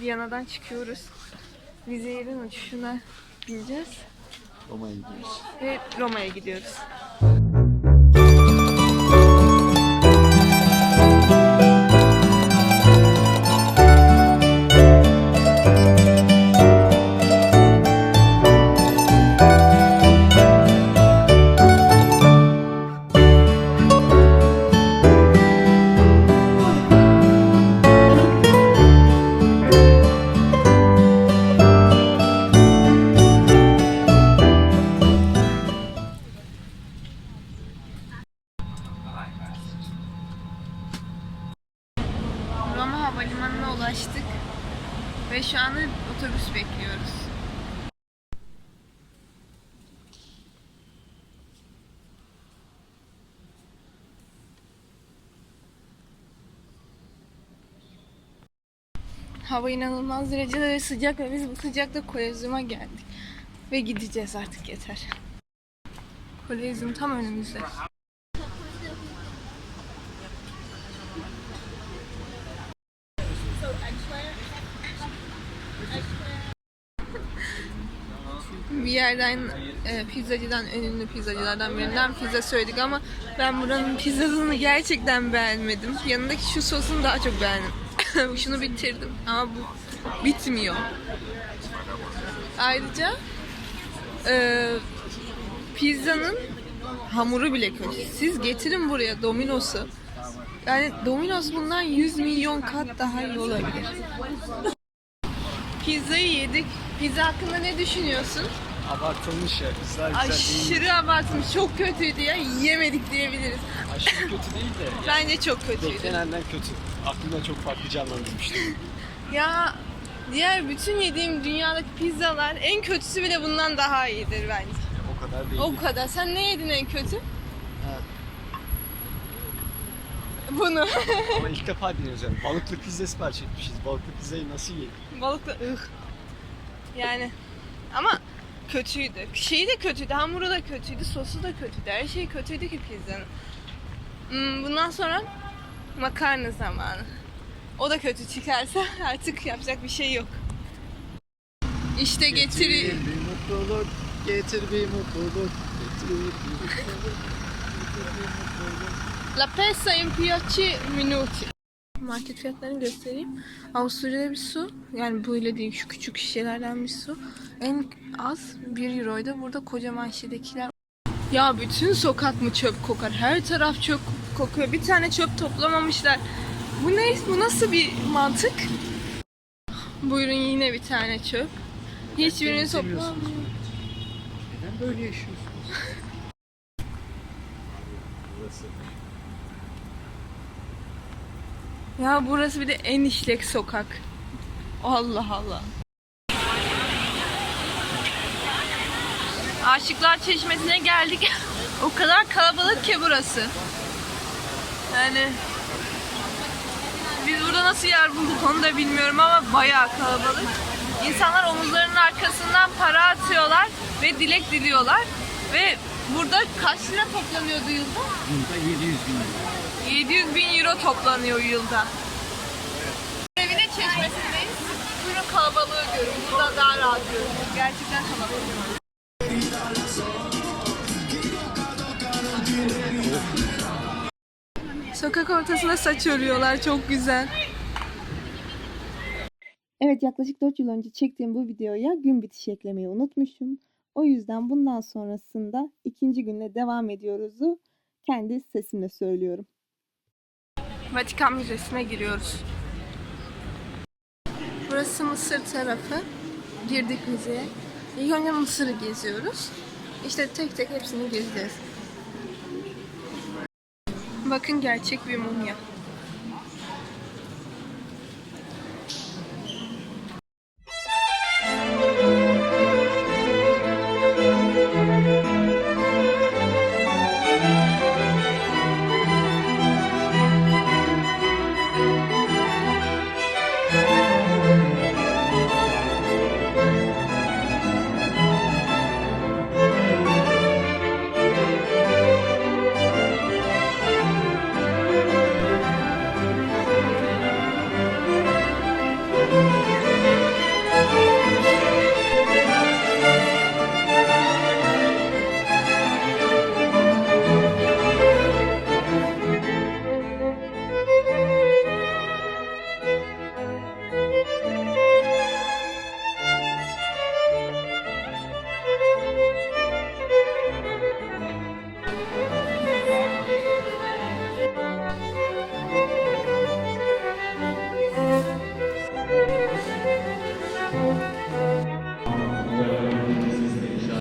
Viyana'dan çıkıyoruz. Vizeyir'in uçuşuna bineceğiz Roma'ya gidiyoruz. ve Roma'ya gidiyoruz. Havalimanı'na ulaştık ve şu anda otobüs bekliyoruz. Hava inanılmaz derecede sıcak ve biz bu sıcakta Kolezyum'a geldik. Ve gideceğiz artık yeter. Kolezyum tam önümüzde. Bir yerden e, pizzacıdan ünlü pizzacılardan birinden pizza söyledik ama ben buranın pizzasını gerçekten beğenmedim. Yanındaki şu sosunu daha çok beğendim. Şunu bitirdim ama bu bitmiyor. Ayrıca e, pizzanın hamuru bile kötü. Siz getirin buraya Domino's'u. Yani Domino's bundan 100 milyon kat daha iyi olabilir. Pizzayı yedik. Pizza hakkında ne düşünüyorsun? Abartılmış ya. Güzel güzel değil. Aşırı abartmış. Çok kötüydü ya. Yiyemedik diyebiliriz. Aşırı kötü değil de. Bence çok kötüydü. Beklenenden kötü. Aklımda çok farklı canlandırmıştım. Ya diğer bütün yediğim dünyadaki pizzalar en kötüsü bile bundan daha iyidir bence. O kadar değil. O kadar. Sen ne yedin en kötü? Bunu. Ama ilk defa yani. Balıklı pizza sipariş etmişiz. Balıklı pizzayı nasıl yiyelim? Balıkla ıh. Yani ama kötüydü. Şeyi de kötüydü, hamuru da kötüydü, sosu da kötüydü. Her şey kötüydü ki pizzanın. Hmm, bundan sonra makarna zamanı. O da kötü çıkarsa artık yapacak bir şey yok. İşte getiri... bir mutluluk, getir bir mutluluk. Getir bir mutluluk. La pesa in piaci minuti. Market fiyatlarını göstereyim. Avusturya'da bir su, yani böyle değil şu küçük şişelerden bir su. En az 1 euroydu. Burada kocaman şişedekiler. Ya bütün sokak mı çöp kokar? Her taraf çöp kokuyor. Bir tane çöp toplamamışlar. Bu ne? Bu nasıl bir mantık? Buyurun yine bir tane çöp. Hiçbirini toplamamış. Neden böyle yaşıyorsunuz? Burası. Ya burası bir de en işlek sokak. Allah Allah. Aşıklar Çeşmesi'ne geldik. o kadar kalabalık ki burası. Yani biz burada nasıl yer bulduk onu da bilmiyorum ama bayağı kalabalık. İnsanlar omuzlarının arkasından para atıyorlar ve dilek diliyorlar. Ve burada kaç lira toplanıyordu yılda? Burada 700 bin lira. 700 bin euro toplanıyor yılda. Evine çeşmesindeyiz. Buyurun kalabalığı görün. Burada daha rahat görün. Gerçekten kalabalık. Sokak ortasında saç örüyorlar. Çok güzel. Evet yaklaşık 4 yıl önce çektiğim bu videoya gün bitişi eklemeyi unutmuşum. O yüzden bundan sonrasında ikinci günle devam ediyoruzu kendi sesimle söylüyorum. Vatikan Müzesi'ne giriyoruz. Burası Mısır tarafı. Girdik müzeye. İlk önce Mısır'ı geziyoruz. İşte tek tek hepsini gezeceğiz. Bakın gerçek bir mumya.